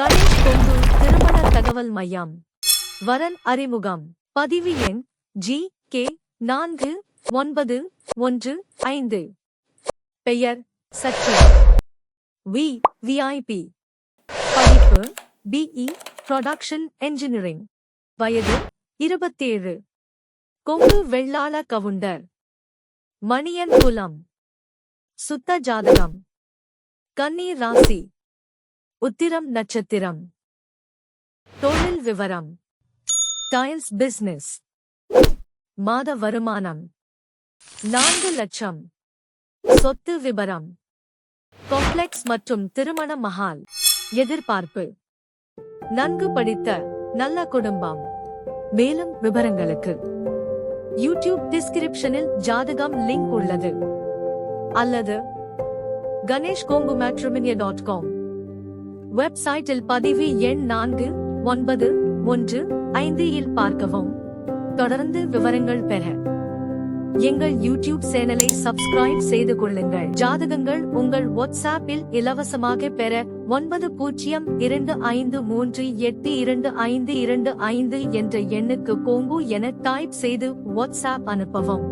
கணேஷ் கொங்கு திருமண தகவல் மையம். வரன் அறிமுகம். பதிவு எண் ஜி கே நான்கு ஒன்பது ஒன்று ஐந்து. பெயர் சச்சி வி விஐபி படிப்பு பிஇ ப்ரொடக்ஷன் என்ஜினியரிங் வயது இருபத்தேழு. கொங்கு வெள்ளாள கவுண்டர். மணியன் குலம். சுத்த ஜாதகம். கன்னி ராசி. உத்திரம் நட்சத்திரம். தொழில் விவரம். டைல்ஸ் பிசினஸ் மாத வருமானம். நான்கு லட்சம். சொத்து விபரம். காம்ப்ளெக்ஸ் மற்றும் திருமண மஹால். எதிர்பார்ப்பு. நன்கு படித்த நல்ல குடும்பம். மேலும் விவரங்களுக்கு. யூடியூப் டிஸ்கிரிப்ஷனில் ஜாதகம் லிங்க் உள்ளது. அல்லது Ganesh Kongu matrimony dot com. வெப்சைட்டில் பதிவு எண் நான்கு ஒன்பது ஒன்று ஐந்து இல் பார்க்கவும். தொடர்ந்து விவரங்கள் பெற. எங்கள் யூடியூப் சேனலை சப்ஸ்கிரைப் செய்து கொள்ளுங்கள். ஜாதகங்கள் உங்கள் வாட்ஸ்ஆப்பில் இலவசமாக பெற ஒன்பது பூஜ்ஜியம் இரண்டு ஐந்து மூன்று எட்டு இரண்டு ஐந்து இரண்டு ஐந்து என்ற எண்ணுக்கு கோங்கு என டைப் செய்து வாட்ஸ்ஆப் அனுப்பவும்.